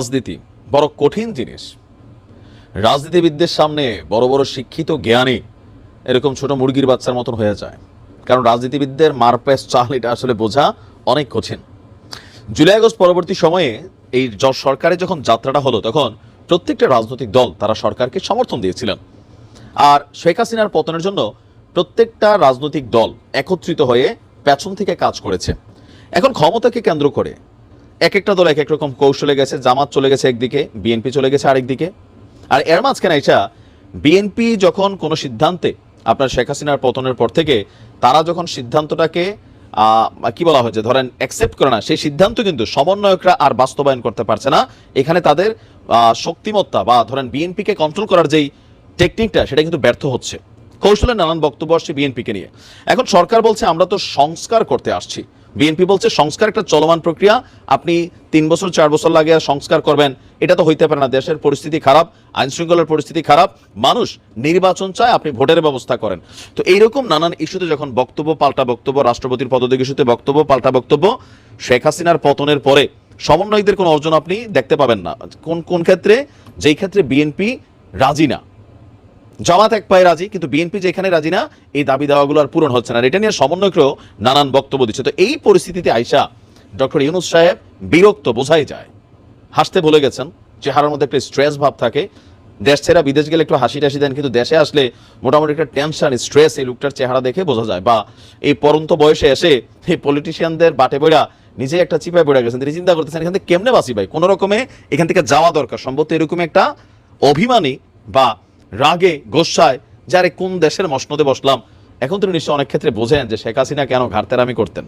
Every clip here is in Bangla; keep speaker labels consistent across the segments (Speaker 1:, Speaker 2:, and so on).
Speaker 1: রাজনীতি বড় কঠিন জিনিস। রাজনীতিবিদদের সামনে বড় বড় শিক্ষিত জ্ঞানী এরকম ছোট মুরগির বাচ্চার মতন হয়ে যায়। কারণ রাজনীতিবিদদের মারপ্যাস চাল আসলে বোঝা অনেক কঠিন। জুলাই আগস্ট পরবর্তী সময়ে এই সরকারের যখন যাত্রাটা হলো, তখন প্রত্যেকটা রাজনৈতিক দল তারা সরকারকে সমর্থন দিয়েছিলেন। আর শেখ হাসিনার পতনের জন্য প্রত্যেকটা রাজনৈতিক দল একত্রিত হয়ে পেছন থেকে কাজ করেছে। এখন ক্ষমতাকে কেন্দ্র করে এক একটা দল এক এক রকম কৌশলে গেছে, জামাত চলে গেছে একদিকে, বিএনপি চলে গেছে আরেকদিকে। আর এর মাঝখানে আইসা বিএনপি যখন কোনো সিদ্ধান্তে আপনার শেখ হাসিনার পতনের পর থেকে তারা যখন সিদ্ধান্তটাকে কি বলা হয়েছে, ধরেন অ্যাকসেপ্ট করে না, সেই সিদ্ধান্ত কিন্তু সমন্বয়করা আর বাস্তবায়ন করতে পারছে না। এখানে তাদের শক্তিমত্তা বা ধরেন বিএনপিকে কন্ট্রোল করার যেই টেকনিকটা সেটা কিন্তু ব্যর্থ হচ্ছে। কৌশলের নানান বক্তব্য আসছে বিএনপিকে নিয়ে। এখন সরকার বলছে, আমরা তো সংস্কার করতে আসছি। বিএনপি বলছে সংস্কার একটা চলমান প্রক্রিয়া, আপনি তিন বছর, চার বছর লাগে সংস্কার করবেন। এটা তো হইতে পারে না, দেশের পরিস্থিতি খারাপ আইন শৃঙ্খলার পরিস্থিতি খারাপ, মানুষ নির্বাচন চায় আপনি ভোটের ব্যবস্থা করেন। তো এইরকম নানান ইস্যুতে যখন বক্তব্য, পাল্টা বক্তব্য, রাষ্ট্রপতির পদত্যাগ ইস্যুতে বক্তব্য, পাল্টা বক্তব্য, শেখ হাসিনার পতনের পরে সমন্বয়কদের কোনো অর্জন আপনি দেখতে পাবেন না। কোন কোন ক্ষেত্রে? যেই ক্ষেত্রে বিএনপি রাজি না। জামাত এক পায়ে রাজি, কিন্তু বিএনপি যেখানে রাজি না, এই দাবি দাওয়াগুলো আর পূরণ হচ্ছে না। এটা নিয়ে সমন্বয়করাও নানান বক্তব্য দিচ্ছে। তো এই পরিস্থিতিতে আইসা ডক্টর ইউনুস সাহেব বিরক্ত বোঝাই যায়। হাসতে ভুলে গেছেন, চেহারার মধ্যে একটা স্ট্রেস ভাব থাকে। দেশ ছেড়া বিদেশ গেলে একটু হাসি টাসি দেন, কিন্তু দেশে আসলে মোটামুটি একটা টেনশন স্ট্রেস এই লোকটার চেহারা দেখে বোঝা যায়। বা এই পরন্ত বয়সে এসে এই পলিটিশিয়ানদের বাটে বইরা নিজে একটা চিপায় পড়ে গেছেন, তিনি চিন্তা করতেছেন, এখান থেকে কেমনে বাসি ভাই? কোনো রকমে এখান থেকে যাওয়া দরকার। সম্ভবত এরকম একটা অভিমানী বা রাগে, গোসায়, যারে কোন দেশের মসনদে বসলাম। এখন তিনি নিশ্চয় অনেক ক্ষেত্রে বোঝেন যে শেখ হাসিনা কেন ঘাড়তেরামি করতেন।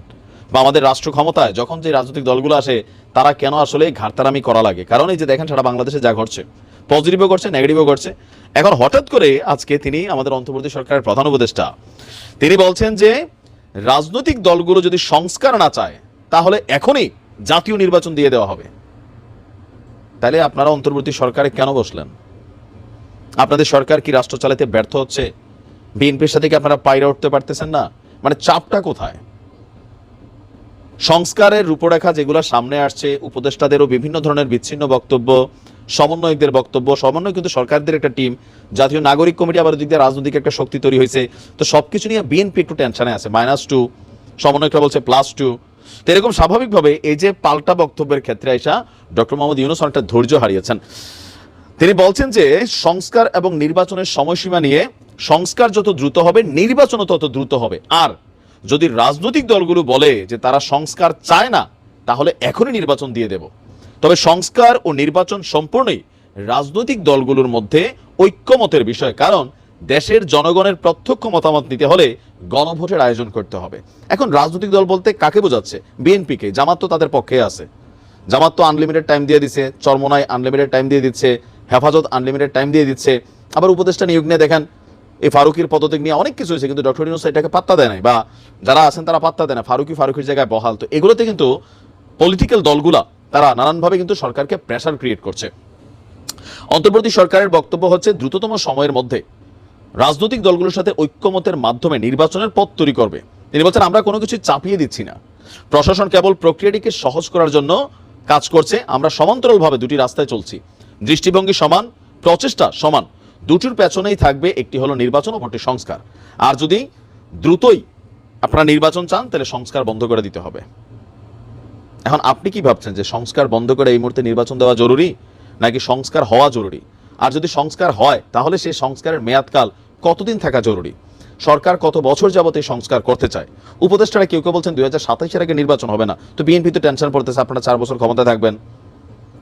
Speaker 1: বা আমাদের রাষ্ট্র ক্ষমতায় যখন যে রাজনৈতিক দলগুলো আসে, তারা কেন আসলে ঘাড়তারামি করা লাগে? কারণ এই যে দেখেন সারা বাংলাদেশে যা ঘটছে, পজিটিভও করছে নেগেটিভও করছে এখন হঠাৎ করে আজকে তিনি আমাদের অন্তর্বর্তী সরকারের প্রধান উপদেষ্টা, তিনি বলছেন যে রাজনৈতিক দলগুলো যদি সংস্কার না চায়, তাহলে এখনই জাতীয় নির্বাচন দিয়ে দেওয়া হবে। তাহলে আপনারা অন্তর্বর্তী সরকারে কেন বসলেন? আপনাদের সরকার কি রাষ্ট্র চালাতে ব্যর্থ হচ্ছে? বিএনপির সাথে কি আপনারা পায়রা উঠতে পারতেছেন না? মানে চাপটা কোথায়? সংস্কারের রূপরেখা যেগুলো সামনে আসছে, উপদেষ্টাদেরও বিভিন্ন ধরনের বিচ্ছিন্ন বক্তব্য, সমন্বয়কদের বক্তব্য, সমন্বয় কিন্তু সরকারদের একটা টিম জাতীয় নাগরিক কমিটি আবার দিক দিয়ে রাজনৈতিক একটা শক্তি তৈরি হয়েছে। তো সবকিছু নিয়ে বিএনপি একটু টেনশনে আছে। মাইনাস টু সমন্বয়করা বলছে প্লাস টু তো এরকম স্বাভাবিকভাবে এই যে পাল্টা বক্তব্যের ক্ষেত্রে আইসা ডক্টর মোহাম্মদ ইউনুস অনেকটা ধৈর্য হারিয়েছেন। তিনি বলছেন যে সংস্কার এবং নির্বাচনের সময়সীমা নিয়ে সংস্কার যত দ্রুত হবে নির্বাচনও তত দ্রুত হবে। আর যদি রাজনৈতিক দলগুলো বলে যে তারা সংস্কার চায় না, তাহলে এখনই নির্বাচন দিয়ে দেব। তবে সংস্কার ও নির্বাচন সম্পূর্ণই রাজনৈতিক দলগুলোর মধ্যে ঐক্যমতের বিষয়, কারণ দেশের জনগণের প্রত্যক্ষ মতামত নিতে হলে গণভোটের আয়োজন করতে হবে। এখন রাজনৈতিক দল বলতে কাকে বোঝাচ্ছে? বিএনপিকে, জামাত তো তাদের পক্ষে আছে। জামাত তো আনলিমিটেড টাইম দিয়ে দিচ্ছে চরমনায় আনলিমিটেড টাইম দিয়ে দিচ্ছে হেফাজত আনলিমিটেড টাইম দিয়ে দিচ্ছে। আবার উপদেষ্টা নিয়োগ নিয়ে দেখেন, এই ফারুকির পদত্যাগ নিয়ে অনেক কিছু হয়েছে, কিন্তু ডক্টর ইউনুস এটাকে পাত্তা দেয় নাই বা যারা আছেন তারা পাত্তা দেয় না। ফারুকি ফারুকির জায়গায় বহাল। তো এগুলোতে কিন্তু পলিটিক্যাল দলগুলা, তারা নানানভাবে কিন্তু সরকারকে প্রেসার ক্রিয়েট করছে। অন্তর্বর্তী সরকারের বক্তব্য হচ্ছে, দ্রুততম সময়ের মধ্যে রাজনৈতিক দলগুলোর সাথে ঐক্যমতের মাধ্যমে নির্বাচনের পথ তৈরি করবে। বলছেন আমরা কোনো কিছু চাপিয়ে দিচ্ছি না। প্রশাসন কেবল প্রক্রিয়াটিকে সহজ করার জন্য কাজ করছে, আমরা সমান্তরালভাবে দুটি রাস্তায় চলছি। দৃষ্টিভঙ্গি সমান, প্রচেষ্টা সমান, দুটির পেছনেই থাকবে একটি হলো নির্বাচন অপরটি সংস্কার। আর যদি দ্রুতই আপনারা নির্বাচন চান, তাহলে সংস্কার বন্ধ করে দিতে হবে। এখন আপনি কি ভাবছেন যে সংস্কার বন্ধ করে এই মুহূর্তে নির্বাচন দেওয়া জরুরি, নাকি সংস্কার হওয়া জরুরি? আর যদি সংস্কার হয়, তাহলে সেই সংস্কারের মেয়াদকাল কতদিন থাকা জরুরি? সরকার কত বছর যাবত এই সংস্কার করতে চায়? উপদেষ্টারা কেউ কেউ বলছেন, দুই হাজার আগে নির্বাচন হবে না। তো বিএনপি তো টেনশন পড়তেছে, আপনারা চার বছর ক্ষমতা থাকবেন।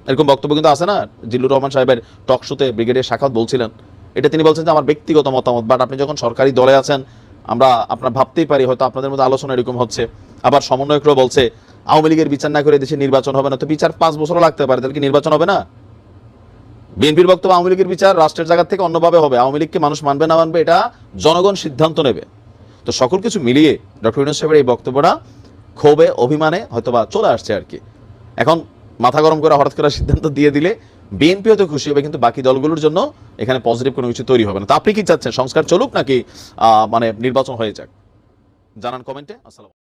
Speaker 1: এরকম বক্তব্য কিন্তু আছে না? জিল্লুর রহমান সাহেবের টক শোতে ব্রিগেডিয়ার শাখাত বলছিলেন। এটা তিনি বলছেন যে, আমার ব্যক্তিগত মতামত বাট আপনি যখন সরকারি দলে আছেন, আমরা, আপনার ভাবতেই পারি হয়তো আপনাদের মধ্যে আলোচনা এরকম হচ্ছে। আবার সমন্বয়করাও বলছে, আওয়ামী লীগের বিচার না করে দেশে নির্বাচন হবে না। তো বিচার পাঁচ বছরও লাগতে পারে, তাহলে কি নির্বাচন হবে না? বিএনপির বক্তব্য, আওয়ামী লীগের বিচার রাষ্ট্রের জায়গা থেকে অন্যভাবে হবে। আওয়ামী লীগকে মানুষ মানবে না মানবে, এটা জনগণ সিদ্ধান্ত নেবে। তো সকল কিছু মিলিয়ে ডক্টর ইউনুস সাহেবের এই বক্তব্যটা ক্ষোভে, অভিমানে হয়তোবা চলে আসছে আর কি। এখন মাথা গরম করে হঠাৎ করে সিদ্ধান্ত দিয়ে দিলে বিএনপিও তো খুশি হবে, কিন্তু বাকি দলগুলোর জন্য এখানে পজিটিভ কোনো কিছু তৈরি হবে না। তো আপনি কি চাচ্ছেন, সংস্কার চলুক নাকি মানে নির্বাচন হয়ে যাক? জানান কমেন্টে আসসালাম